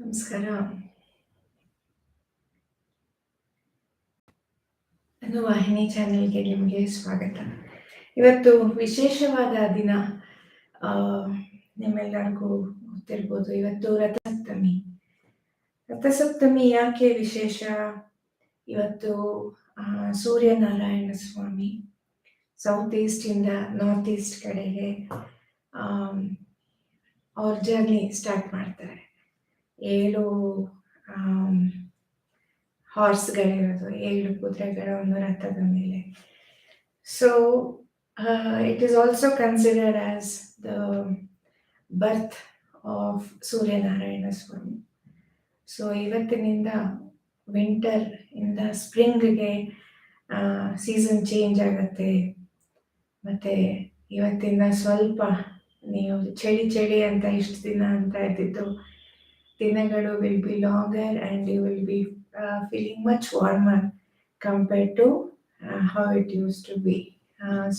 ನಮಸ್ಕಾರ. ವಾಹಿನಿ ಚಾನೆಲ್ಗೆ ನಿಮಗೆ ಸ್ವಾಗತ. ಇವತ್ತು ವಿಶೇಷವಾದ ದಿನ ನಿಮ್ಮೆಲ್ಲರಿಗೂ ಗೊತ್ತಿರ್ಬೋದು. ಇವತ್ತು ರಥಸಪ್ತಮಿ. ರಥಸಪ್ತಮಿ ಯಾಕೆ ವಿಶೇಷ? ಇವತ್ತು ಸೂರ್ಯನಾರಾಯಣ ಸ್ವಾಮಿ ಸೌತ್ ಈಸ್ಟ್ ಇಂದ ನಾರ್ತ್ ಈಸ್ಟ್ ಕಡೆಗೆ ಅವ್ರ ಜರ್ನಿ ಸ್ಟಾರ್ಟ್ ಮಾಡ್ತಾರೆ. ಏಳು ಹಾರ್ಸ್ಗಳಿರೋದು ಏಳು ಕುದುರೆಗಳ ಒಂದು ರಥದ ಮೇಲೆ. So it is also considered as the birth of Suryanarayana Swamy so ಇವತ್ತಿನಿಂದ ವಿಂಟರ್ ಇಂದ ಸ್ಪ್ರಿಂಗ್ಗೆ ಸೀಸನ್ ಚೇಂಜ್ ಆಗುತ್ತೆ. ಮತ್ತೆ ಇವತ್ತಿಂದ ಸ್ವಲ್ಪ ನೀವು ಚಳಿ ಚಳಿ ಅಂತ ಇಷ್ಟು ದಿನ ಅಂತ ಇದ್ದಿದ್ದು ದಿನಗಳು will be longer and you will be feeling much warmer compare to how it used to be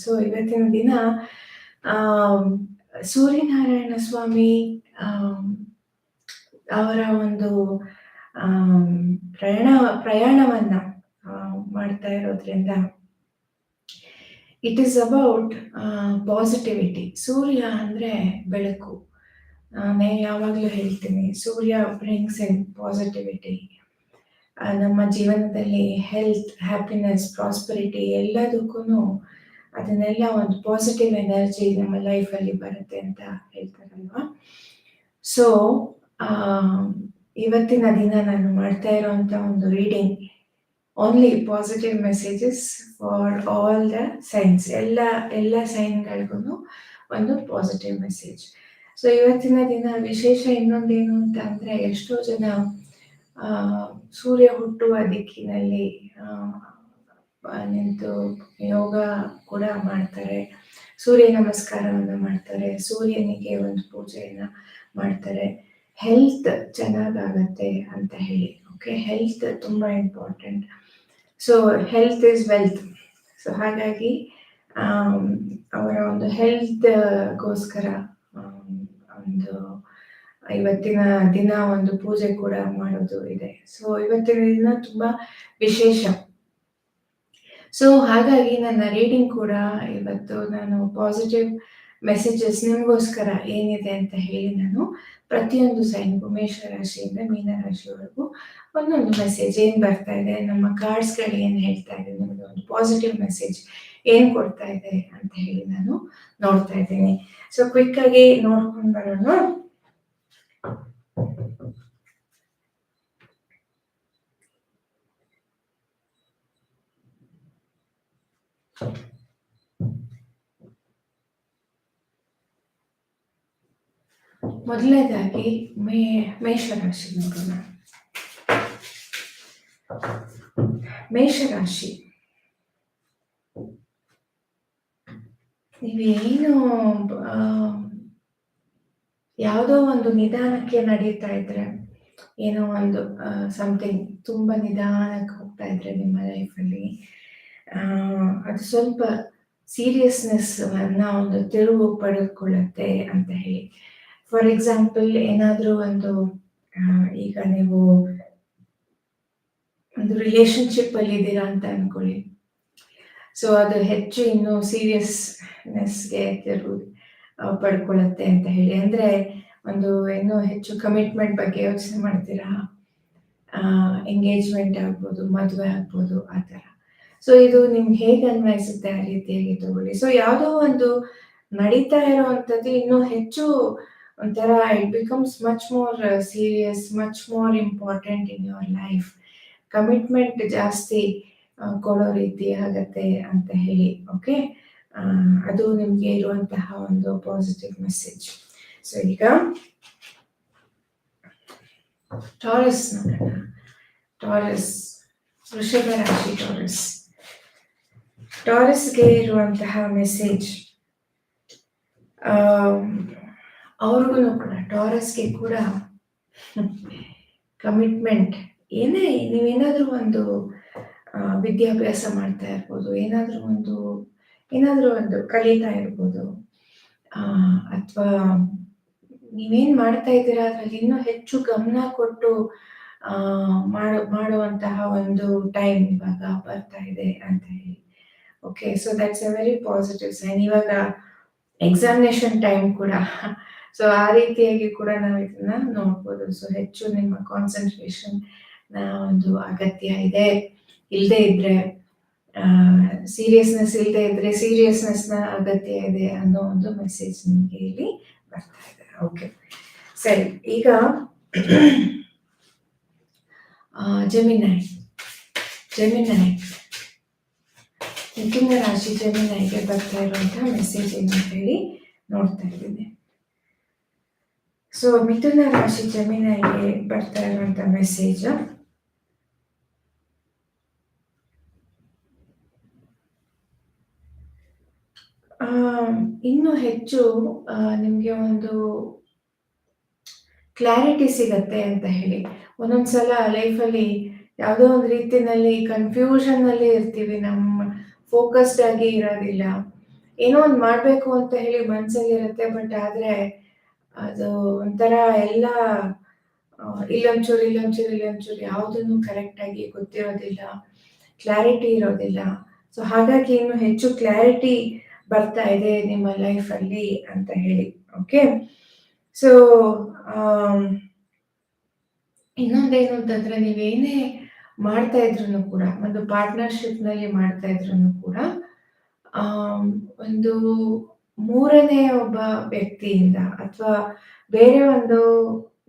so ಇವತ್ತಿನ ದಿನ ಆಮ್, ಸೂರ್ಯನಾರಾಯಣ ಸ್ವಾಮಿ ಆಮ್, ಅವರ ಒಂದು ಆಮ್, ಪ್ರಯಾಣ ಪ್ರಯಾಣವನ್ನ ಮಾಡ್ತಾ ಇರೋದ್ರಿಂದ ಇಟ್ ಈಸ್ ಅಬೌಟ್ ಪಾಸಿಟಿವಿಟಿ ಸೂರ್ಯ ಅಂದರೆ ಬೆಳಕು. ನಾನು ಯಾವಾಗಲೂ ಹೇಳ್ತೀನಿ, ಸೂರ್ಯ ಬ್ರಿಂಗ್ಸ್ ಇನ್ ಪಾಸಿಟಿವಿಟಿ ನಮ್ಮ ಜೀವನದಲ್ಲಿ ಹೆಲ್ತ್ ಹ್ಯಾಪಿನೆಸ್ ಪ್ರಾಸ್ಪರಿಟಿ ಎಲ್ಲದಕ್ಕೂ ಅದನ್ನೆಲ್ಲ ಒಂದು ಪಾಸಿಟಿವ್ ಎನರ್ಜಿ ನಮ್ಮ ಲೈಫಲ್ಲಿ ಬರುತ್ತೆ ಅಂತ ಹೇಳ್ತಾರಲ್ವಾ? ಸೊ ಇವತ್ತಿನ ದಿನ ನಾನು ಮಾಡ್ತಾ ಇರೋವಂಥ ಒಂದು reading only positive messages for all the signs ಎಲ್ಲ ಎಲ್ಲ ಸೈನ್ಗಳಿಗೂ ಒಂದು ಪಾಸಿಟಿವ್ ಮೆಸೇಜ್ ಸೊ ಇವತ್ತಿನ ದಿನ ವಿಶೇಷ ಇನ್ನೊಂದೇನು ಅಂತ ಅಂದ್ರೆ ಎಷ್ಟೋ ಜನ ಸೂರ್ಯ ಹುಟ್ಟುವ ದಿಕ್ಕಿನಲ್ಲಿ ನಿಂತು ಯೋಗ ಕೂಡ ಮಾಡ್ತಾರೆ. ಸೂರ್ಯ ನಮಸ್ಕಾರವನ್ನು ಮಾಡ್ತಾರೆ. ಸೂರ್ಯನಿಗೆ ಒಂದು ಪೂಜೆಯನ್ನ ಮಾಡ್ತಾರೆ. ಹೆಲ್ತ್ ಚೆನ್ನಾಗಾಗತ್ತೆ ಅಂತ ಹೇಳಿ ಓಕೆ ಹೆಲ್ತ್ ತುಂಬಾ important so health is wealth so ಹಾಗಾಗಿ ಅವರ ಒಂದು ಹೆಲ್ತ್ಗೋಸ್ಕರ ಒಂದು ಇವತ್ತಿನ ದಿನ ಒಂದು ಪೂಜೆ ಕೂಡ ಮಾಡೋದು ಇದೆ. ಸೊ ಇವತ್ತಿನ ದಿನ ತುಂಬಾ ವಿಶೇಷ. ಸೊ ಹಾಗಾಗಿ ನನ್ನ ರೀಡಿಂಗ್ ಕೂಡ ಇವತ್ತು ನಾನು ಪಾಸಿಟಿವ್ ಮೆಸೇಜಸ್ ನಿಮಗೋಸ್ಕರ ಏನಿದೆ ಅಂತ ಹೇಳಿ ನಾನು ಪ್ರತಿಯೊಂದು ಸೈನ್ ಮೇಷ ರಾಶಿಯಿಂದ ಮೀನ ರಾಶಿವರೆಗೂ ಒಂದೊಂದು ಮೆಸೇಜ್ ಏನ್ ಬರ್ತಾ ಇದೆ, ನಮ್ಮ ಕಾರ್ಡ್ಸ್ಗಳು ಏನ್ ಹೇಳ್ತಾ ಇದೆ, ನಮಗೆ ಒಂದು ಪಾಸಿಟಿವ್ ಮೆಸೇಜ್ ಏನ್ ಕೊಡ್ತಾ ಇದೆ ಅಂತ ಹೇಳಿ ನಾನು ನೋಡ್ತಾ ಇದ್ದೀನಿ. ಸೊ ಕ್ವಿಕ್ ಆಗಿ ನೋಡ್ಕೊಂಡು ಬರೋಣ ಮೊದಲನೇದಾಗಿ ಮೇ ಮೇಷರಾಶಿ ನೋಡೋಣ ಮೇಷರಾಶಿ ನೀವೇನು ಯಾವುದೋ ಒಂದು ನಿಧಾನಕ್ಕೆ ನಡೀತಾ ಇದ್ರೆ, ಏನೋ ಒಂದು ಸಮಥಿಂಗ್ ತುಂಬ ನಿಧಾನಕ್ಕೆ ಹೋಗ್ತಾ ಇದ್ರೆ ನಿಮ್ಮ ಲೈಫಲ್ಲಿ ಅದು ಸ್ವಲ್ಪ ಸೀರಿಯಸ್ನೆಸ್ ಅನ್ನ ಒಂದು ತಿರುವು ಪಡೆದುಕೊಳ್ಳುತ್ತೆ ಅಂತ ಹೇಳಿ. ಫಾರ್ ಎಕ್ಸಾಂಪಲ್ ಏನಾದರೂ ಒಂದು ಈಗ ನೀವು ಒಂದು ರಿಲೇಶನ್ಶಿಪ್ ಅಲ್ಲಿ ಇದ್ದೀರಾ ಅಂತ ಅನ್ಕೊಳ್ಳಿ. ಸೊ ಅದು ಹೆಚ್ಚು ಇನ್ನು ಸೀರಿಯಸ್ನೆಸ್ಗೆ ಪಡ್ಕೊಳ್ಳುತ್ತೆ ಅಂತ ಹೇಳಿ. ಅಂದ್ರೆ ಒಂದು ಇನ್ನೂ ಹೆಚ್ಚು ಕಮಿಟ್ಮೆಂಟ್ ಬಗ್ಗೆ ಯೋಚನೆ ಮಾಡ್ತೀರಾ? ಎಂಗೇಜ್ಮೆಂಟ್ ಆಗ್ಬೋದು, ಮದುವೆ ಆಗ್ಬೋದು, ಆ ಥರ. ಸೊ ಇದು ನಿಮ್ಗೆ ಹೇಗೆ ಅನ್ವಯಿಸುತ್ತೆ ಆ ರೀತಿಯಾಗಿ ತಗೊಳ್ಳಿ. ಸೊ ಯಾವುದೋ ಒಂದು ನಡೀತಾ ಇರೋವಂಥದ್ದು ಇನ್ನೂ ಹೆಚ್ಚು ಒಂಥರ it becomes much more serious much more important in your life commitment ಜಾಸ್ತಿ ಕೊಡೋ ರೀತಿ ಆಗತ್ತೆ ಅಂತ ಹೇಳಿ, ಓಕೆ? ಅದು ನಿಮಗೆ ಇರುವಂತಹ ಒಂದು ಪಾಸಿಟಿವ್ ಮೆಸೇಜ್ ಸೊ ಈಗ ಟಾರಸ್ ಟಾರಸ್ ವೃಷಭ ರಾಶಿ ಟಾರಸ್ ಟಾರಸ್ಗೆ ಇರುವಂತಹ ಮೆಸೇಜ್ ಅವ್ರಿಗೂ ಕೂಡ ಟಾರಸ್ಗೆ ಕೂಡ ಕಮಿಟ್ಮೆಂಟ್ ಏನೇ, ನೀವೇನಾದ್ರೂ ಒಂದು ವಿದ್ಯಾಭ್ಯಾಸ ಮಾಡ್ತಾ ಇರ್ಬೋದು. ಏನಾದರೂ ಒಂದು ಏನಾದರೂ ಒಂದು ಕಲಿತಾ ಇರ್ಬೋದು. ಅಥವಾ ನೀವೇನು ಮಾಡ್ತಾ ಇದ್ದೀರಾ? ಅದ್ರಲ್ಲಿ ಇನ್ನೂ ಹೆಚ್ಚು ಗಮನ ಕೊಟ್ಟು ಮಾಡೋ, ಮಾಡುವಂತಹ ಒಂದು ಟೈಮ್ ಇವಾಗ ಬರ್ತಾ ಇದೆ ಅಂತ ಹೇಳಿ. Okay so that's a very positive sign ಇವಾಗ ಎಕ್ಸಾಮಿನೇಷನ್ ಟೈಮ್ ಕೂಡ. ಸೊ ಆ ರೀತಿಯಾಗಿ ಕೂಡ ನಾವು ಇದನ್ನ ನೋಡ್ಬೋದು. ಸೊ ಹೆಚ್ಚು ನಿಮ್ಮ ಕಾನ್ಸಂಟ್ರೇಷನ್ ಒಂದು ಅಗತ್ಯ ಇದೆ. ಇಲ್ಲದೆ ಇದ್ರೆ ಸೀರಿಯಸ್ನೆಸ್ ಇಲ್ಲದೆ ಇದ್ರೆ ಸೀರಿಯಸ್ನೆಸ್ನ ಅಗತ್ಯ ಇದೆ ಅನ್ನೋ ಒಂದು ಮೆಸೇಜ್ ನಿಮಗೆ ಇಲ್ಲಿ ಬರ್ತಾ ಇದೆ. ಓಕೆ ಸರಿ, ಈಗ ಜಮಿನಾಯ್ ಜಮಿನಾಯ್ ಮಿಥುನ ರಾಶಿ ಜಮಿನಾಯ್ಗೆ ಬರ್ತಾ ಇರುವಂತಹ ಮೆಸೇಜ್ ಏನು ಹೇಳಿ ನೋಡ್ತಾ ಇದ್ದೀನಿ. ಸೊ ಮಿಥುನ ರಾಶಿ ಜಮಿನಾಯ್ಗೆ ಬರ್ತಾ ಇರುವಂತ ಮೆಸೇಜ್ ಇನ್ನು ಹೆಚ್ಚು ನಿಮಗೆ ಒಂದು ಕ್ಲಾರಿಟಿ ಸಿಗತ್ತೆ ಅಂತ ಹೇಳಿ. ಒಂದೊಂದ್ಸಲ ಲೈಫಲ್ಲಿ ಯಾವುದೋ ಒಂದು ರೀತಿಯಲ್ಲಿ ಕನ್ಫ್ಯೂಷನ್ ಅಲ್ಲಿ ಇರ್ತೀವಿ. ನಮ್ಮ ಫೋಕಸ್ಡ್ ಆಗಿ ಇರೋದಿಲ್ಲ. ಏನೋ ಒಂದು ಮಾಡಬೇಕು ಅಂತ ಹೇಳಿ ಮನಸ್ಸಲ್ಲಿ ಇರುತ್ತೆ. ಬಟ್ ಆದರೆ ಅದು ಒಂಥರ ಎಲ್ಲ ಇಲ್ಲೊಂಚೂರು ಇಲ್ಲೊಂಚೂರು ಇಲ್ಲೊಂಚೂರು ಯಾವುದನ್ನು ಕರೆಕ್ಟಾಗಿ ಗೊತ್ತಿರೋದಿಲ್ಲ. ಕ್ಲಾರಿಟಿ ಇರೋದಿಲ್ಲ. ಸೊ ಹಾಗಾಗಿ ಇನ್ನು ಹೆಚ್ಚು ಕ್ಲಾರಿಟಿ ಬರ್ತಾ ಇದೆ ನಿಮ್ಮ ಲೈಫಲ್ಲಿ ಅಂತ ಹೇಳಿ. ಓಕೆ ಸೊ ಇನ್ನೊಂದೇನು ಅಂತಂದ್ರೆ ನೀವೇನೇ ಮಾಡ್ತಾ ಇದ್ರು ಕೂಡ, ಒಂದು ಪಾರ್ಟ್ನರ್ಶಿಪ್ನಲ್ಲಿ ಮಾಡ್ತಾ ಇದ್ರು ಕೂಡ ಒಂದು ಮೂರನೇ ಒಬ್ಬ ವ್ಯಕ್ತಿಯಿಂದ ಅಥವಾ ಬೇರೆ ಒಂದು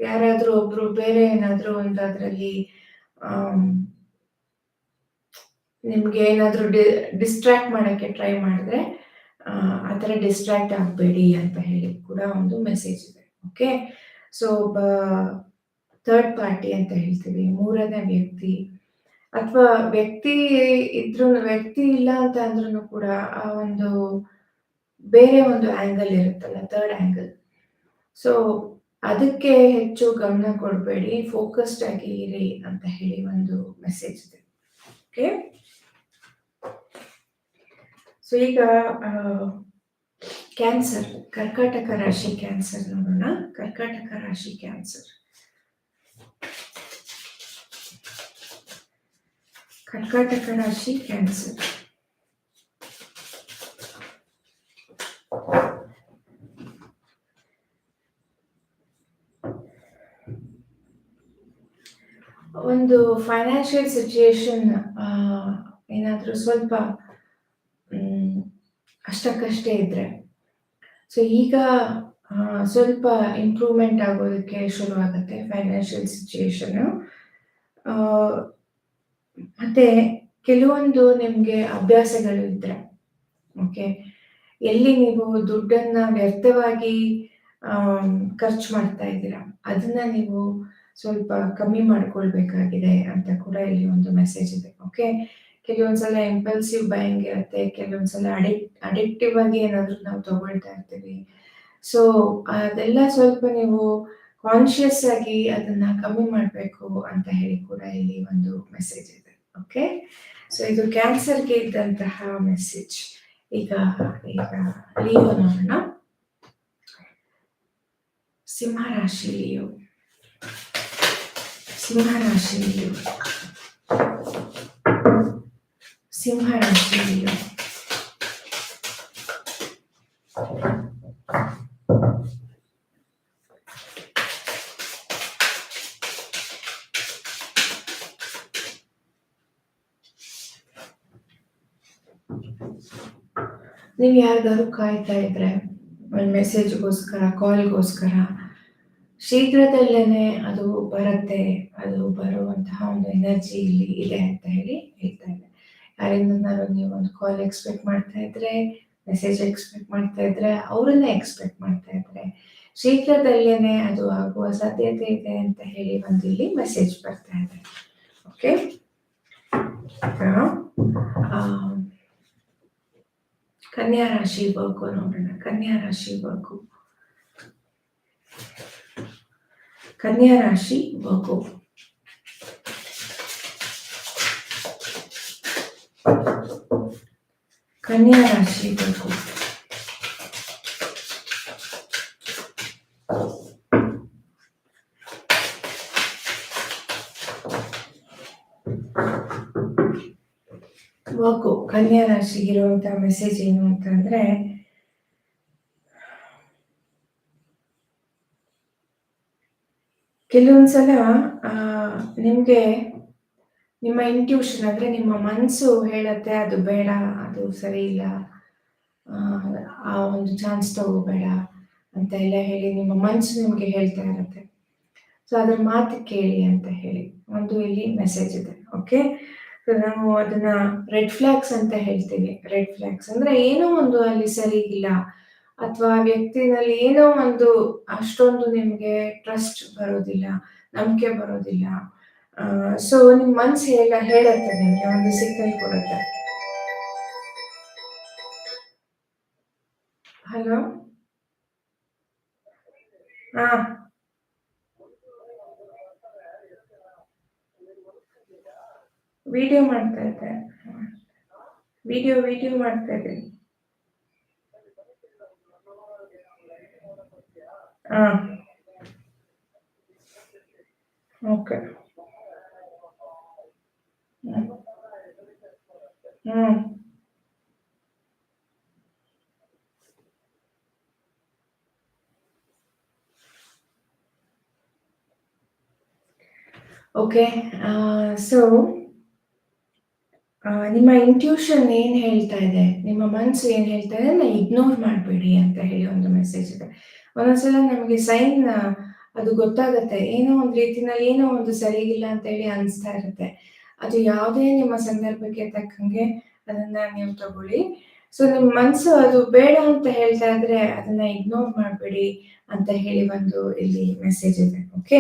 ಯಾರಾದ್ರೂ ಒಬ್ರು, ಬೇರೆ ಏನಾದ್ರೂ ಒಂದು ಅದರಲ್ಲಿ ನಿಮ್ಗೆ ಏನಾದ್ರೂ ಡಿಸ್ಟ್ರಾಕ್ಟ್ ಮಾಡಕ್ಕೆ ಟ್ರೈ ಮಾಡಿದ್ರೆ ಆ ಥರ ಡಿಸ್ಟ್ರಾಕ್ಟ್ ಆಗಬೇಡಿ ಅಂತ ಹೇಳಿ ಕೂಡ ಒಂದು ಮೆಸೇಜ್ ಇದೆ ಓಕೆ ಸೊ ಒಬ್ಬ ಥರ್ಡ್ ಪಾರ್ಟಿ ಅಂತ ಹೇಳ್ತೀವಿ, ಮೂರನೇ ವ್ಯಕ್ತಿ. ಅಥವಾ ವ್ಯಕ್ತಿ ಇದ್ರೂ, ವ್ಯಕ್ತಿ ಇಲ್ಲ ಅಂತ ಅಂದ್ರೂ ಕೂಡ ಆ ಒಂದು ಬೇರೆ ಒಂದು ಆಂಗಲ್ ಇರುತ್ತಲ್ಲ ಥರ್ಡ್ ಆಂಗಲ್ ಸೊ ಅದಕ್ಕೆ ಹೆಚ್ಚು ಗಮನ ಕೊಡಬೇಡಿ ಫೋಕಸ್ಡ್ ಆಗಿ ಇರಿ ಅಂತ ಹೇಳಿ ಒಂದು ಮೆಸೇಜ್ ಇದೆ ಓಕೆ ಸೊ ಈಗ ಕ್ಯಾನ್ಸರ್ ಕರ್ಕಾಟಕ ರಾಶಿ ಕ್ಯಾನ್ಸರ್ ನೋಡೋಣ. ಕರ್ಕಾಟಕ ರಾಶಿ ಕ್ಯಾನ್ಸರ್ ಕರ್ಕಾಟಕ ರಾಶಿ ಕ್ಯಾನ್ಸರ್ ಒಂದು ಫೈನಾನ್ಷಿಯಲ್ ಸಿಚುಯೇಷನ್ ಏನಾದರೂ ಸ್ವಲ್ಪ ಅಷ್ಟಕ್ಕಷ್ಟೇ ಇದ್ರೆ. ಸೊ ಈಗ ಸ್ವಲ್ಪ ಇಂಪ್ರೂವ್ಮೆಂಟ್ ಆಗೋದಕ್ಕೆ ಶುರುವಾಗುತ್ತೆ ಫೈನಾನ್ಷಿಯಲ್ ಸಿಚುಯೇಷನ್ ಮತ್ತೆ ಕೆಲವೊಂದು ನಿಮಗೆ ಅಭ್ಯಾಸಗಳು ಇದ್ರೆ ಓಕೆ ಎಲ್ಲಿ ನೀವು ದುಡ್ಡನ್ನ ವ್ಯರ್ಥವಾಗಿ ಖರ್ಚು ಮಾಡ್ತಾ ಇದ್ದೀರಾ, ಅದನ್ನ ನೀವು ಸ್ವಲ್ಪ ಕಮ್ಮಿ ಮಾಡ್ಕೊಳ್ಬೇಕಾಗಿದೆ ಅಂತ ಕೂಡ ಇಲ್ಲಿ ಒಂದು ಮೆಸೇಜ್ ಇದೆ ಓಕೆ ಕೆಲವೊಂದ್ಸಲ ಇಂಪಲ್ಸಿವ್ ಬೈಯಿಂಗ್ ಇರುತ್ತೆ ಕೆಲವೊಂದ್ಸಲ ಅಡಿಕ್ಟ್ ಅಡಿಕ್ಟಿವ್ ಆಗಿ ಏನಾದ್ರು ನಾವು ತಗೊಳ್ತಾ ಇರ್ತೀವಿ. ಸೊ ಅದೆಲ್ಲ ಸ್ವಲ್ಪ ನೀವು ಕಾನ್ಶಿಯಸ್ ಆಗಿ ಅದನ್ನ ಕಮ್ಮಿ ಮಾಡಬೇಕು ಅಂತ ಹೇಳಿ ಕೂಡ ಇಲ್ಲಿ ಒಂದು ಮೆಸೇಜ್ ಇದೆ ಓಕೆ ಸೊ ಇದು ಕ್ಯಾನ್ಸರ್ಗೆ ಇದ್ದಂತಹ ಮೆಸೇಜ್ ಈಗ ಈಗ ಲಿಯೋ ನೋಡೋಣ ಸಿಂಹರಾಶಿ ಲಿಯೋ ಸಿಂಹರಾಶಿ ಲಿಯೋ ಸಿಂಹರಾಶಿ ಲಿಯೋ ನೀವು ಯಾರಿಗಾದ್ರು ಕಾಯ್ತಾ ಇದ್ರೆ, ಒಂದು ಮೆಸೇಜ್ಗೋಸ್ಕರ ಕಾಲ್ಗೋಸ್ಕರ ಶೀಘ್ರದಲ್ಲೇನೆ ಅದು ಬರುತ್ತೆ, ಅದು ಬರುವಂತಹ ಒಂದು ಎನರ್ಜಿ ಇಲ್ಲಿ ಇದೆ ಅಂತ ಹೇಳಿ ಯಾರಿಂದ ನಾನು ನೀವು ಒಂದು ಕಾಲ್ ಎಕ್ಸ್ಪೆಕ್ಟ್ ಮಾಡ್ತಾ ಇದ್ರೆ ಮೆಸೇಜ್ ಎಕ್ಸ್ಪೆಕ್ಟ್ ಮಾಡ್ತಾ ಇದ್ರೆ, ಅವರನ್ನೇ ಎಕ್ಸ್ಪೆಕ್ಟ್ ಮಾಡ್ತಾ ಇದ್ರೆ, ಶೀಘ್ರದಲ್ಲೇನೆ ಅದು ಆಗುವ ಸಾಧ್ಯತೆ ಇದೆ ಅಂತ ಹೇಳಿ ಒಂದು ಇಲ್ಲಿ ಮೆಸೇಜ್ ಬರ್ತಾ ಇದೆ. ಓಕೆ ಕನ್ಯಾ ರಾಶಿ ವರ್ಗು ನೋಡೋಣ. ಕನ್ಯಾ ರಾಶಿ ವರ್ಗು ಕನ್ಯಾ ರಾಶಿ ವರ್ಗು कन्या राशि देखो ಮಗು ಕನ್ಯಾ ರಾಶಿಗಿರುವಂತಹ ಮೆಸೇಜ್ ಏನು ಅಂತಂದ್ರೆ ಕೆಲವೊಂದ್ಸಲ ನಿಮಗೆ ನಿಮ್ಮ ಇಂಟ್ಯೂಷನ್ ಅಂದ್ರೆ ನಿಮ್ಮ ಮನಸ್ಸು ಹೇಳುತ್ತೆ, ಅದು ಬೇಡ, ಅದು ಸರಿ ಇಲ್ಲ. ಆ ಒಂದು ಚಾನ್ಸ್ ತಗೋಬೇಡ ಅಂತ ಎಲ್ಲ ಹೇಳಿ ನಿಮ್ಮ ಮನಸ್ಸು ನಿಮಗೆ ಹೇಳ್ತಾ ಇರತ್ತೆ. ಸೊ ಅದ್ರ ಮಾತು ಕೇಳಿ ಅಂತ ಹೇಳಿ. ಒಂದು ಇಲ್ಲಿ ಮೆಸೇಜ್ ಇದೆ ಓಕೆ ನಾವು ಅದನ್ನ ರೆಡ್ ಫ್ಲಾಗ್ಸ್ ಅಂತ ಹೇಳ್ತೀವಿ. ರೆಡ್ ಫ್ಲಾಗ್ಸ್ ಅಂದ್ರೆ ಏನೋ ಒಂದು ಅಲ್ಲಿ ಸರಿ ಇಲ್ಲ, ಅಥವಾ ವ್ಯಕ್ತಿನಲ್ಲಿ ಏನೋ ಒಂದು ಅಷ್ಟೊಂದು ನಿಮಗೆ ಟ್ರಸ್ಟ್ ಬರೋದಿಲ್ಲ, ನಂಬಿಕೆ ಬರೋದಿಲ್ಲ. ಸೊ ನಿಮ್ಮ ಮನ್ಸು ಹೇಗ ಹೇಳತ್ತೆ ನಿಮಗೆ, ಒಂದು ಸಿಗ್ನಲ್ ಕೊಡುತ್ತೆ. ಹಲೋ ಹಾ ವಿಡಿಯೋ ಮಾಡ್ತಾ ಇದ್ದೆ. ವಿಡಿಯೋ ವಿಡಿಯೋ ಮಾಡ್ತಾ ಇದ್ದೀನಿ ಹಾ ಓಕೆ ಹ್ಮ್. ಓಕೆ ಸೊ ನಿಮ್ಮ ಇಂಟ್ಯೂಷನ್ ಏನ್ ಹೇಳ್ತಾ ಇದೆ? ನಿಮ್ಮ ಮನಸ್ಸು ಏನ್ ಹೇಳ್ತಾ ಇದೆ? ಇಗ್ನೋರ್ ಮಾಡಬೇಡಿ ಅಂತ ಹೇಳಿ ಒಂದು ಮೆಸೇಜ್ ಇದೆ. ಒಂದೊಂದ್ಸಲ ನಮಗೆ ಸೈನ್ ಅದು ಗೊತ್ತಾಗುತ್ತೆ. ಏನೋ ಒಂದು ರೀತಿನಲ್ಲಿ ಏನೋ ಒಂದು ಸರಿಗಿಲ್ಲ ಅಂತ ಹೇಳಿ ಅನಿಸ್ತಾ ಇರುತ್ತೆ. ಅದು ಯಾವುದೇ ನಿಮ್ಮ ಸಂದರ್ಭಕ್ಕೆ ತಕ್ಕಂಗೆ ಅದನ್ನ ನೀವು ತಗೊಳ್ಳಿ. ಸೊ ನಿಮ್ ಮನ್ಸು ಅದು ಬೇಡ ಅಂತ ಹೇಳ್ತಾ ಇದ್ರೆ ಅದನ್ನ ಇಗ್ನೋರ್ ಮಾಡಬೇಡಿ ಅಂತ ಹೇಳಿ ಒಂದು ಇಲ್ಲಿ ಮೆಸೇಜ್ ಇದೆ. ಓಕೆ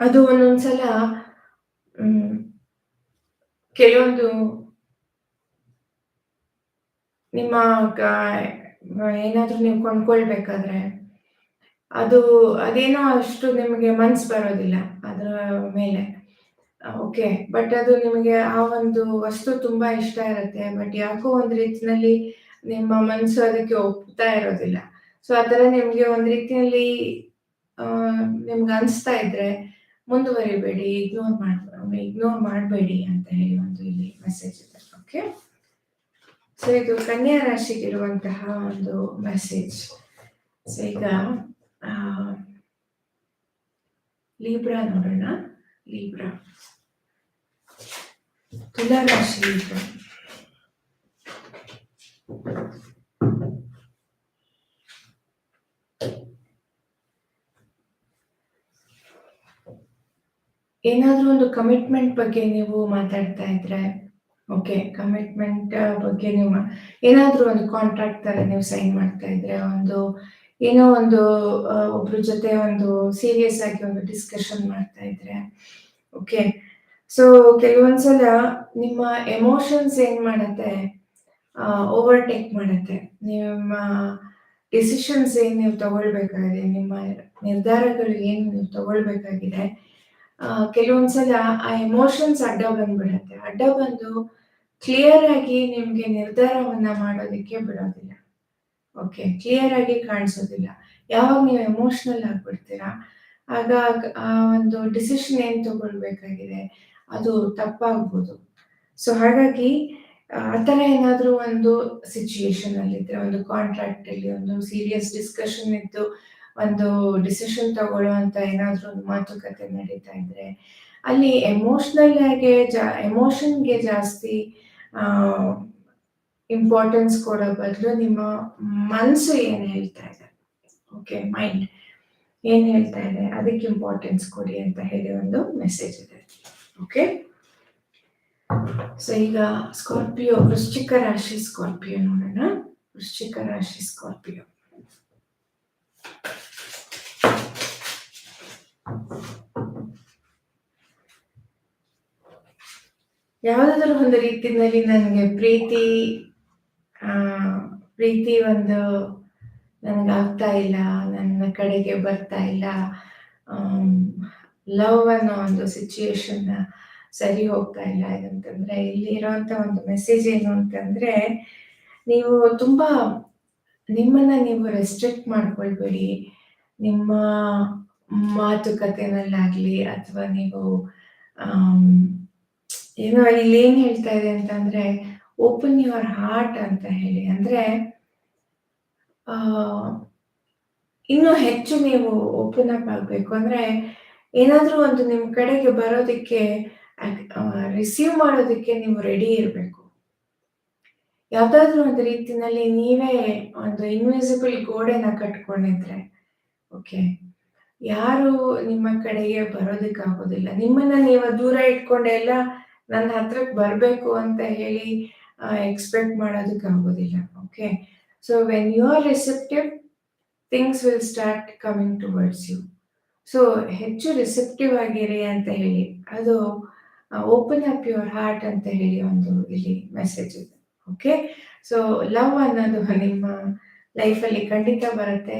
ಅದು ಒಂದೊಂದ್ಸಲ ಕೆಲವೊಂದು ನಿಮ್ಮ ಏನಾದ್ರೂ ನೀವು ಕೊಂಡ್ಕೊಳ್ಬೇಕಾದ್ರೆ ಅದು ಅದೇನೋ ಅಷ್ಟು ನಿಮಗೆ ಮನ್ಸು ಬರೋದಿಲ್ಲ ಅದರ ಮೇಲೆ. ಓಕೆ ಬಟ್ ಅದು ನಿಮಗೆ ಆ ಒಂದು ವಸ್ತು ತುಂಬಾ ಇಷ್ಟ ಇರುತ್ತೆ. ಬಟ್ ಯಾಕೋ ಒಂದು ರೀತಿನಲ್ಲಿ ನಿಮ್ಮ ಮನಸ್ಸು ಅದಕ್ಕೆ ಒಪ್ತಾ ಇರೋದಿಲ್ಲ. ಸೊ ಥರ ನಿಮಗೆ ಒಂದು ರೀತಿಯಲ್ಲಿ ನಿಮ್ಗೆ ಅನಿಸ್ತಾ ಇದ್ರೆ ಮುಂದುವರಿಬೇಡಿ ಇಗ್ನೋರ್ ಮಾಡ್ ಇಗ್ನೋರ್ ಮಾಡಬೇಡಿ ಅಂತ ಹೇಳಿ ಒಂದು ಇಲ್ಲಿ ಮೆಸೇಜ್ ಇದೆ. ಓಕೆ ಸೊ ಇದು ಕನ್ಯಾ ರಾಶಿಗಿರುವಂತಹ ಒಂದು ಮೆಸೇಜ್ ಸೊ ಈಗ ಲೀಬ್ರಾ ನೋಡೋಣ. ಲೀಬ್ರಾ ತುಲಾ ರಾಶಿ ಲೀಬ್ರಾ ಏನಾದರೂ ಒಂದು ಕಮಿಟ್ಮೆಂಟ್ ಬಗ್ಗೆ ನೀವು ಮಾತಾಡ್ತಾ ಇದ್ರೆ ಓಕೆ ಕಮಿಟ್ಮೆಂಟ್ ಬಗ್ಗೆ ನೀವು ಏನಾದರೂ ಒಂದು ಕಾಂಟ್ರಾಕ್ಟ್ ತರ ನೀವು ಸೈನ್ ಮಾಡ್ತಾ ಇದ್ರೆ, ಒಂದು ಏನೋ ಒಂದು ಒಬ್ರ ಜೊತೆ ಒಂದು ಸೀರಿಯಸ್ ಆಗಿ ಒಂದು ಡಿಸ್ಕಷನ್ ಮಾಡ್ತಾ ಇದ್ರೆ ಓಕೆ ಸೊ ಕೆಲವೊಂದ್ಸಲ ನಿಮ್ಮ ಎಮೋಷನ್ಸ್ ಏನ್ ಮಾಡತ್ತೆ? ಓವರ್ಟೇಕ್ ಮಾಡತ್ತೆ. ನಿಮ್ಮ ಡಿಸಿಷನ್ಸ್ ಏನ್ ನೀವು ತಗೊಳ್ಬೇಕಾಗಿದೆ? ನಿಮ್ಮ ನಿರ್ಧಾರಗಳು ಏನು ನೀವು ತಗೊಳ್ಬೇಕಾಗಿದೆ? ಕೆಲವೊಂದ್ಸಲ ಆ ಎಮೋಷನ್ಸ್ ಅಡ್ಡ ಬಂದ್ಬಿಡತ್ತೆ. ಅಡ್ಡ ಬಂದು ಕ್ಲಿಯರ್ ಆಗಿ ನಿಮ್ಗೆ ನಿರ್ಧಾರವನ್ನ ಮಾಡೋದಕ್ಕೆ ಬಿಡೋದಿಲ್ಲ. ಓಕೆ ಕ್ಲಿಯರ್ ಆಗಿ ಕಾಣಿಸೋದಿಲ್ಲ. ಯಾವಾಗ ನೀವು ಎಮೋಷನಲ್ ಆಗ್ಬಿಡ್ತೀರಾ? ಆಗ ಆ ಒಂದು ಡಿಸಿಷನ್ ಏನ್ ತಗೊಳ್ಬೇಕಾಗಿದೆ? ಅದು ತಪ್ಪಾಗ್ಬೋದು. ಸೊ ಹಾಗಾಗಿ, ಆ ಥರ ಏನಾದರೂ ಒಂದು ಸಿಚುಯೇಷನ್ ಅಲ್ಲಿ ಇದ್ರೆ ಒಂದು ಕಾಂಟ್ರಾಕ್ಟ್ ಅಲ್ಲಿ ಒಂದು ಸೀರಿಯಸ್ ಡಿಸ್ಕಷನ್ ಇದ್ದು, ಒಂದು ಡಿಸಿಷನ್ ತಗೊಳ್ಳುವಂತ ಏನಾದರೂ ಒಂದು ಮಾತುಕತೆ ನಡೀತಾ ಇದ್ರೆ, ಅಲ್ಲಿ ಎಮೋಷ್ನಲ್ ಆಗಿ ಜಾ ಎಮೋಷನ್ಗೆ ಜಾಸ್ತಿ ಇಂಪಾರ್ಟೆನ್ಸ್ ಕೊಡೋ ಬದಲು ನಿಮ್ಮ ಮನಸ್ಸು ಏನು ಹೇಳ್ತಾ ಇದೆ? ಓಕೆ ಮೈಂಡ್ ಏನು ಹೇಳ್ತಾ ಇದೆ? ಅದಕ್ಕೆ ಇಂಪಾರ್ಟೆನ್ಸ್ ಕೊಡಿ ಅಂತ ಹೇಳಿ ಒಂದು ಮೆಸೇಜ್ ಇದೆ. ಓಕೆ ಸೊ ಈಗ ಸ್ಕಾರ್ಪಿಯೋ ವೃಶ್ಚಿಕ ರಾಶಿ ಸ್ಕಾರ್ಪಿಯೋ ನೋಡೋಣ. ವೃಶ್ಚಿಕ ರಾಶಿ ಸ್ಕಾರ್ಪಿಯೋ ಯಾವುದಾದ್ರೂ ಒಂದು ರೀತಿಯಲ್ಲಿ ನನಗೆ ಪ್ರೀತಿ ಪ್ರೀತಿ ಒಂದು ಆಗ್ತಾ ಇಲ್ಲ, ನನ್ನ ಕಡೆಗೆ ಬರ್ತಾ ಇಲ್ಲ. ಲವ್ ಅನ್ನೋ ಒಂದು ಸಿಚುಯೇಷನ್ ಸರಿ ಹೋಗ್ತಾ ಇಲ್ಲ ಅಂತಂದ್ರೆ ಇಲ್ಲಿ ಇರೋಂತ ಒಂದು ಮೆಸೇಜ್ ಏನು ಅಂತಂದ್ರೆ, ನೀವು ತುಂಬಾ ನಿಮ್ಮನ್ನ ನೀವು ರೆಸ್ಟ್ರಿಕ್ಟ್ ಮಾಡ್ಕೊಳ್ಬೇಡಿ. ನಿಮ್ಮ ಮಾತುಕತೆನಲ್ಲಾಗ್ಲಿ ಅಥವಾ ನೀವು ಏನೋ ಇಲ್ಲಿ ಏನ್ ಹೇಳ್ತಾ ಇದೆ ಅಂತಂದ್ರೆ ಓಪನ್ ಯುವರ್ ಹಾರ್ಟ್ ಅಂತ ಹೇಳಿ. ಅಂದ್ರೆ, ಆ, ಇನ್ನು ಹೆಚ್ಚು ನೀವು ಓಪನ್ ಅಪ್ ಆಗ್ಬೇಕು. ಅಂದ್ರೆ, ಏನಾದ್ರೂ ಒಂದು ನಿಮ್ ಕಡೆಗೆ ಬರೋದಕ್ಕೆ ರಿಸೀವ್ ಮಾಡೋದಕ್ಕೆ ನೀವು ರೆಡಿ ಇರಬೇಕು. ಯಾವ್ದಾದ್ರು ಒಂದು ರೀತಿನಲ್ಲಿ ನೀವೇ ಒಂದು ಇನ್ವಿಸಿಬಲ್ ಗೋಡೆನ ಕಟ್ಕೊಂಡಿದ್ರೆ ಓಕೆ ಯಾರು ನಿಮ್ಮ ಕಡೆಗೆ ಬರೋದಕ್ಕಾಗೋದಿಲ್ಲ. ನಿಮ್ಮನ್ನ ನೀವು ದೂರ ಇಟ್ಕೊಂಡೆಲ್ಲ ನನ್ನ ಹತ್ರಕ್ಕೆ ಬರಬೇಕು ಅಂತ ಹೇಳಿ expect ಮಾಡೋದಕ್ಕಾಗೋದಿಲ್ಲ okay so when you are receptive things will start coming towards you so ಹೆಚ್ಚು ರಿಸೆಪ್ಟಿವ್ ಆಗಿರಿ ಅಂತ ಹೇಳಿ. ಅದು ಓಪನ್ ಅಪ್ ಯುವರ್ ಹಾರ್ಟ್ ಅಂತ ಹೇಳಿ ಒಂದು ಇಲ್ಲಿ ಮೆಸೇಜ್ ಇದೆ. ಓಕೆ ಸೊ ಲವ್ ಅನ್ನೋದು ನಿಮ್ಮ ಲೈಫಲ್ಲಿ ಖಂಡಿತ ಬರುತ್ತೆ.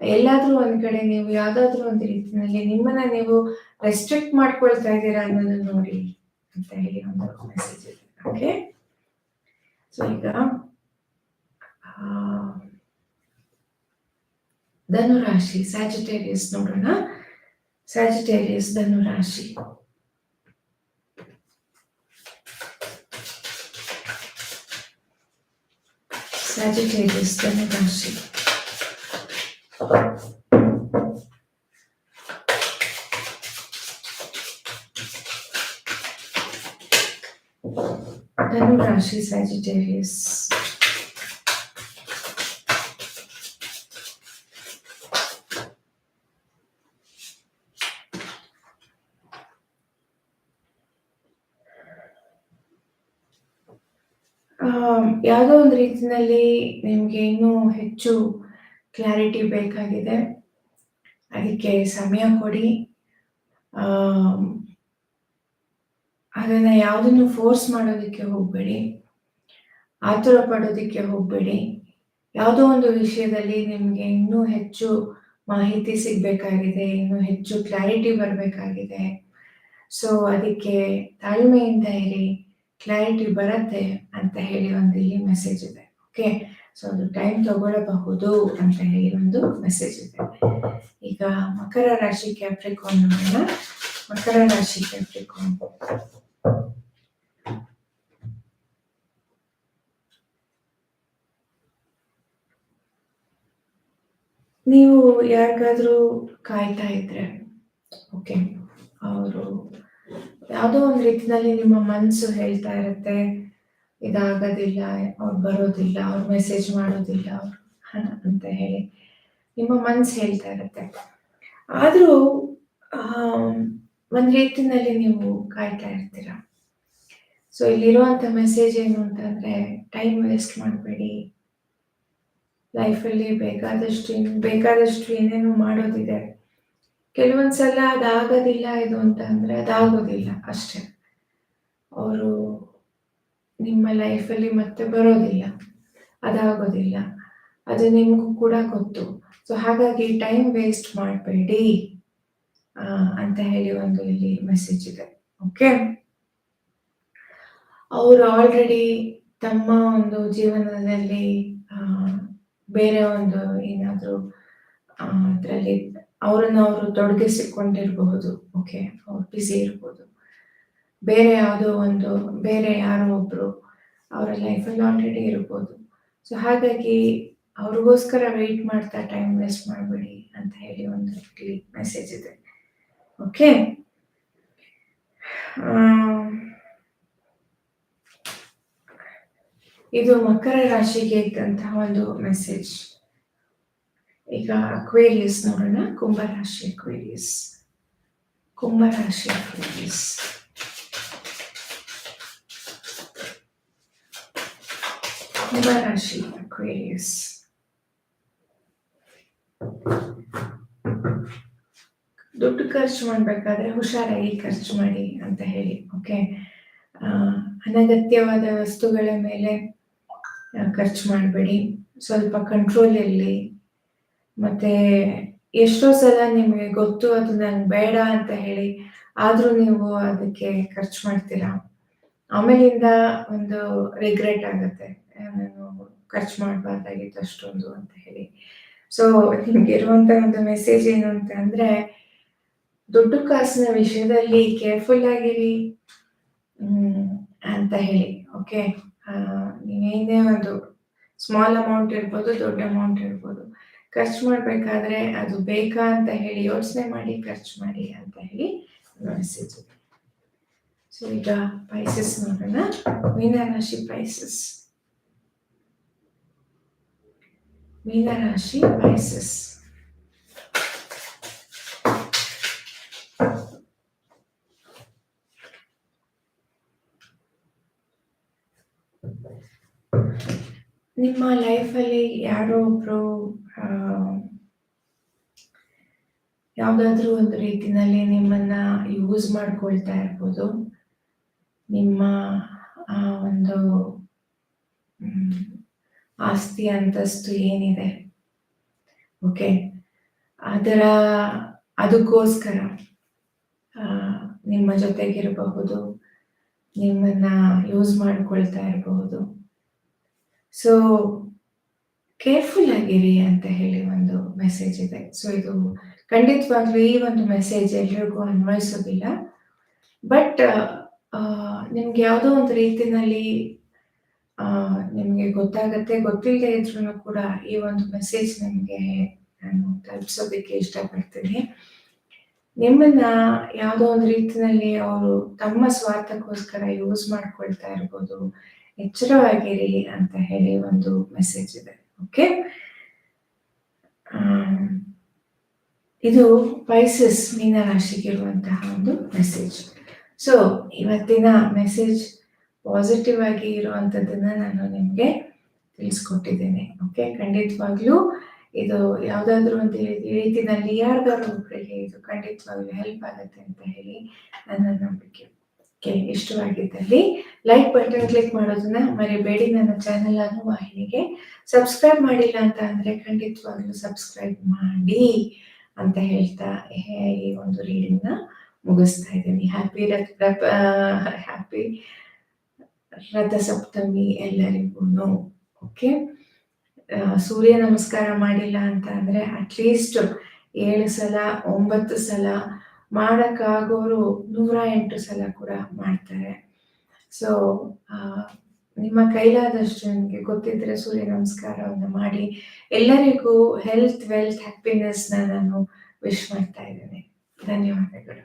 ಎಲ್ಲಾದರೂ ಒಂದು ಕಡೆ ನೀವು ಯಾವುದಾದ್ರೂ ಒಂದು ರೀತಿಯಲ್ಲಿ ನಿಮ್ಮನ್ನ ನೀವು ರೆಸ್ಟ್ರಿಕ್ಟ್ ಮಾಡ್ಕೊಳ್ತಾ ಇದ್ದೀರಾ ಅನ್ನೋದು ನೋಡಿ ಅಂತ ಹೇಳಿ ಒಂದು ಮೆಸೇಜ್ ಇದೆ. ಓಕೆ ಸೊ ಈಗ ಆ, ಧನುರಾಶಿ ಸ್ಯಾಜಿಟೇರಿಯಸ್ ನೋಡೋಣ. ಸ್ಯಾಜಿಟೇರಿಯಸ್ ಧನುರಾಶಿ. ಸ್ಯಾಜಿಟೇರಿಯಸ್ ಧನುರಾಶಿ. ಧನುರಾಶಿ ಸ್ಯಾಜಿಟೇರಿಯಸ್ Sagittarius. ಯಾವುದೋ ಒಂದು ರೀತಿಯಲ್ಲಿ ನಿಮಗೆ ಇನ್ನೂ ಹೆಚ್ಚು ಕ್ಲಾರಿಟಿ ಬೇಕಾಗಿದೆ ಅದಕ್ಕೆ ಸಮಯ ಕೊಡಿ ಆಮ್, ಅದನ್ನ ಯಾವುದನ್ನು ಫೋರ್ಸ್ ಮಾಡೋದಕ್ಕೆ ಹೋಗಬೇಡಿ, ಆತುರ ಪಡೋದಕ್ಕೆ ಹೋಗಬೇಡಿ. ಯಾವುದೋ ಒಂದು ವಿಷಯದಲ್ಲಿ ನಿಮಗೆ ಇನ್ನೂ ಹೆಚ್ಚು ಮಾಹಿತಿ ಸಿಗಬೇಕಾಗಿದೆ, ಇನ್ನೂ ಹೆಚ್ಚು ಕ್ಲಾರಿಟಿ ಬರಬೇಕಾಗಿದೆ. ಸೊ ಅದಕ್ಕೆ ತಾಳ್ಮೆಯಿಂದ ಇರಿ ಕ್ಲಾರಿಟಿ ಬರುತ್ತೆ ಅಂತ ಹೇಳಿ ಒಂದು ಇಲ್ಲಿ ಮೆಸೇಜ್ ಇದೆ ಓಕೆ ಸೊ ಅದು ಟೈಮ್ ತಗೊಳ್ಳಬಹುದು ಅಂತ ಹೇಳಿ ಒಂದು ಮೆಸೇಜ್ ಇದೆ. ಈಗ ಮಕರ ರಾಶಿ ಕ್ಯಾಪ್ರಿಕಾನ್ ಮಕರ ರಾಶಿ ಕ್ಯಾಪ್ರಿಕಾನ್ ನೀವು ಯಾರಿಗಾದ್ರೂ ಕಾಯ್ತಾ ಇದ್ರೆ, ಓಕೆ, ಅವರು ಯಾವುದೋ ಒಂದು ರೀತಿನಲ್ಲಿ ನಿಮ್ಮ ಮನಸ್ಸು ಹೇಳ್ತಾ ಇರುತ್ತೆ, ಇದಾಗೋದಿಲ್ಲ, ಅವ್ರು ಬರೋದಿಲ್ಲ, ಅವ್ರು ಮೆಸೇಜ್ ಮಾಡೋದಿಲ್ಲ ಅವ್ರು ಅಂತ ಹೇಳಿ ನಿಮ್ಮ ಮನಸ್ಸು ಹೇಳ್ತಾ ಇರುತ್ತೆ. ಆದರೂ ಒಂದು ರೀತಿನಲ್ಲಿ ನೀವು ಕಾಯ್ತಾ ಇರ್ತೀರ? ಸೊ ಇಲ್ಲಿರುವಂಥ ಮೆಸೇಜ್ ಏನು ಅಂತಂದ್ರೆ ಟೈಮ್ ವೇಸ್ಟ್ ಮಾಡಬೇಡಿ. ಲೈಫಲ್ಲಿ ಬೇಕಾದಷ್ಟು ಬೇಕಾದಷ್ಟು ಏನೇನು ಮಾಡೋದಿದೆ. ಕೆಲವೊಂದ್ಸಲ ಅದಾಗೋದಿಲ್ಲ ಇದು ಅಂತ ಅಂದರೆ ಅದಾಗೋದಿಲ್ಲ ಅಷ್ಟೇ. ಅವರು ನಿಮ್ಮ ಲೈಫಲ್ಲಿ ಮತ್ತೆ ಬರೋದಿಲ್ಲ. ಅದಾಗೋದಿಲ್ಲ. ಅದು ನಿಮಗೂ ಕೂಡ ಗೊತ್ತು. ಸೊ ಹಾಗಾಗಿ ಟೈಮ್ ವೇಸ್ಟ್ ಮಾಡಬೇಡಿ ಅಂತ ಹೇಳಿ ಒಂದು ಇಲ್ಲಿ ಮೆಸೇಜ್ ಇದೆ. ಓಕೆ ಅವರು ಆಲ್ರೆಡಿ ತಮ್ಮ ಒಂದು ಜೀವನದಲ್ಲಿ ಬೇರೆ ಒಂದು ಏನಾದರೂ ಅದರಲ್ಲಿ ಅವರನ್ನು ಅವರು ತೊಡಗಿಸಿಕೊಂಡಿರಬಹುದು ಓಕೆ ಅವ್ರು ಬ್ಯುಸಿ ಇರ್ಬೋದು. ಬೇರೆ ಯಾವುದೋ ಒಂದು, ಬೇರೆ ಯಾರೋ ಒಬ್ರು ಅವರ ಲೈಫಲ್ಲಿ ಆಲ್ರೆಡಿ ಇರ್ಬೋದು. ಸೊ ಹಾಗಾಗಿ ಅವ್ರಿಗೋಸ್ಕರ ವೆಯ್ಟ್ ಮಾಡ್ತಾ ಟೈಮ್ ವೇಸ್ಟ್ ಮಾಡಬೇಡಿ ಅಂತ ಹೇಳಿ ಒಂದು ಮೆಸೇಜ್ ಇದೆ. ಓಕೆ ಇದು ಮಕರ ರಾಶಿಗೆ ಇದ್ದಂತಹ ಒಂದು ಮೆಸೇಜ್ ಈಗ ಅಕ್ವೇರಿಯಸ್ ನೋಡೋಣ. ಕುಂಭರಾಶಿ ಅಕ್ವೇರಿಯಸ್ ಕುಂಭರಾಶಿ ಅಕ್ವೇರಿಯಸ್ ಕುಂಭರಾಶಿ ಅಕ್ವೇರಿಯಸ್ ದುಡ್ಡು ಖರ್ಚು ಮಾಡಬೇಕಾದ್ರೆ ಹುಷಾರಾಗಿ ಖರ್ಚು ಮಾಡಿ ಅಂತ ಹೇಳಿ ಓಕೆ ಅನಗತ್ಯವಾದ ವಸ್ತುಗಳ ಮೇಲೆ ಖರ್ಚು ಮಾಡಬೇಡಿ. ಸ್ವಲ್ಪ ಕಂಟ್ರೋಲ್ ಇರಲಿ. ಮತ್ತೆ ಎಷ್ಟೋ ಸಲ ನಿಮಗೆ ಗೊತ್ತು ಅದು ನಂಗೆ ಬೇಡ ಅಂತ ಹೇಳಿ ಆದರೂ ನೀವು ಅದಕ್ಕೆ ಖರ್ಚು ಮಾಡ್ತೀರಾ? ಆಮೇಲಿಂದ ಒಂದು ರಿಗ್ರೆಟ್ ಆಗುತ್ತೆ. ನಾನು ಖರ್ಚು ಮಾಡಬಾರ್ದಾಗಿತ್ತು ಅಷ್ಟೊಂದು ಅಂತ ಹೇಳಿ. ಸೊ ನಿಮ್ಗೆ ಇರುವಂತ ಒಂದು ಮೆಸೇಜ್ ಏನು ಅಂತ ಅಂದ್ರೆ, ದುಡ್ಡು ಕಾಸಿನ ವಿಷಯದಲ್ಲಿ ಕೇರ್ಫುಲ್ ಆಗಿರಿ. ಅಂತ ಹೇಳಿ. ಓಕೆ ನೀವೇನೇ ಒಂದು ಸ್ಮಾಲ್ ಅಮೌಂಟ್ ಇರ್ಬೋದು, ದೊಡ್ಡ ಅಮೌಂಟ್ ಇರ್ಬೋದು. ಖರ್ಚು ಮಾಡಬೇಕಾದ್ರೆ ಅದು ಬೇಕಾ ಅಂತ ಹೇಳಿ ಯೋಚನೆ ಮಾಡಿ, ಖರ್ಚು ಮಾಡಿ ಅಂತ ಹೇಳಿ ಸೊ ಈಗ ಪೈಸಸ್ ನೋಡೋಣ. ಮೀನರಾಶಿ ಪೈಸಸ್ ಮೀನರಾಶಿ ಪೈಸಸ್ ನಿಮ್ಮ ಲೈಫಲ್ಲಿ ಯಾರೋ ಒಬ್ರು ಯಾವುದಾದ್ರೂ ಒಂದು ರೀತಿನಲ್ಲಿ ನಿಮ್ಮನ್ನ ಯೂಸ್ ಮಾಡ್ಕೊಳ್ತಾ ಇರ್ಬೋದು. ನಿಮ್ಮ, ಆ, ಒಂದು ಆಸ್ತಿ ಅಂತಸ್ತು ಏನಿದೆ. ಓಕೆ? ಅದರ, ಅದಕ್ಕೋಸ್ಕರ ನಿಮ್ಮ ಜೊತೆಗಿರಬಹುದು, ನಿಮ್ಮನ್ನ ಯೂಸ್ ಮಾಡ್ಕೊಳ್ತಾ ಇರಬಹುದು. ಸೊ ಕೇರ್ಫುಲ್ ಆಗಿರಿ ಅಂತ ಹೇಳಿ ಒಂದು ಮೆಸೇಜ್ ಇದೆ. ಸೊ ಇದು ಖಂಡಿತವಾಗ್ಲೂ ಈ ಒಂದು ಮೆಸೇಜ್ ಎಲ್ರಿಗೂ ಅನ್ವಯಿಸೋದಿಲ್ಲ. ಬಟ್ ನಿಮ್ಗೆ ಯಾವುದೋ ಒಂದು ರೀತಿನಲ್ಲಿ ನಿಮಗೆ ಗೊತ್ತಾಗತ್ತೆ, ಗೊತ್ತಿಲ್ಲದೆ ಇದ್ರೂ ಕೂಡ ಈ ಒಂದು ಮೆಸೇಜ್ ನಿಮ್ಗೆ ನಾನು ತಲುಪಿಸೋದಕ್ಕೆ ಇಷ್ಟಪಡ್ತೀನಿ. ನಿಮ್ಮನ್ನ ಯಾವುದೋ ಒಂದು ರೀತಿನಲ್ಲಿ ಅವರು ತಮ್ಮ ಸ್ವಾರ್ಥಕ್ಕೋಸ್ಕರ ಯೂಸ್ ಮಾಡ್ಕೊಳ್ತಾ ಇರ್ಬೋದು. ಎಚ್ಚರವಾಗಿರಿ ಅಂತ ಹೇಳಿ ಒಂದು ಮೆಸೇಜ್ ಇದೆ. ಓಕೆ ಇದು ಪೈಸಸ್ ಮೀನರಾಶಿಗಿರುವಂತಹ ಒಂದು ಮೆಸೇಜ್ ಸೊ ಇವತ್ತಿನ ಮೆಸೇಜ್ ಪಾಸಿಟಿವ್ ಆಗಿ ಇರುವಂಥದ್ದನ್ನ ನಾನು ನಿಮಗೆ ತಿಳಿಸ್ಕೊಟ್ಟಿದ್ದೇನೆ. ಓಕೆ ಖಂಡಿತವಾಗ್ಲೂ ಇದು ಯಾವುದಾದ್ರೂ ಒಂದು ರೀತಿನಲ್ಲಿ ಯಾರಿಗಾದ್ರೂ ಒಬ್ಬರಿಗೆ ಇದು ಖಂಡಿತವಾಗ್ಲೂ ಹೆಲ್ಪ್ ಆಗುತ್ತೆ ಅಂತ ಹೇಳಿ ನನ್ನ ನಂಬಿಕೆ. ಓಕೆ ಇಷ್ಟವಾಗಿದ್ದಲ್ಲಿ ಲೈಕ್ ಬಟನ್ ಕ್ಲಿಕ್ ಮಾಡೋದನ್ನ ಮರಿಬೇಡಿ ನನ್ನ ಚಾನೆಲ್ ಅನ್ನು ವಾಹಿನಿಗೆ. ಸಬ್ಸ್ಕ್ರೈಬ್ ಮಾಡಿಲ್ಲ ಅಂತ ಅಂದ್ರೆ ಖಂಡಿತವಾಗ್ಲೂ ಸಬ್ಸ್ಕ್ರೈಬ್ ಮಾಡಿ ಅಂತ ಹೇಳ್ತಾ ಈ ಒಂದು ರೀಡಿಂಗ್ನ ಮುಗಿಸ್ತಾ ಇದ್ದೀನಿ. ಹ್ಯಾಪಿ ರಥ ಹ್ಯಾಪಿ ರಥ ಸಪ್ತಮಿ ಎಲ್ಲರಿಗೂ ಓಕೆ ಸೂರ್ಯ ನಮಸ್ಕಾರ ಮಾಡಿಲ್ಲ ಅಂತ ಅಂದ್ರೆ ಅಟ್ಲೀಸ್ಟ್ ಏಳು ಸಲ, ಒಂಬತ್ತು ಸಲ ಮಾಡಕ್ಕಾಗೋರು ನೂರ ಎಂಟು ಸಲ ಕೂಡ ಮಾಡ್ತಾರೆ. ಸೊ ನಿಮ್ಮ ಕೈಲಾದಷ್ಟು ನಿಮಗೆ ಗೊತ್ತಿದ್ರೆ ಸೂರ್ಯ ನಮಸ್ಕಾರವನ್ನು ಮಾಡಿ. ಎಲ್ಲರಿಗೂ ಹೆಲ್ತ್ ವೆಲ್ತ್ ಹ್ಯಾಪಿನೆಸ್ನ ನಾನು ವಿಶ್ ಮಾಡ್ತಾ ಇದ್ದೇನೆ. ಧನ್ಯವಾದಗಳು.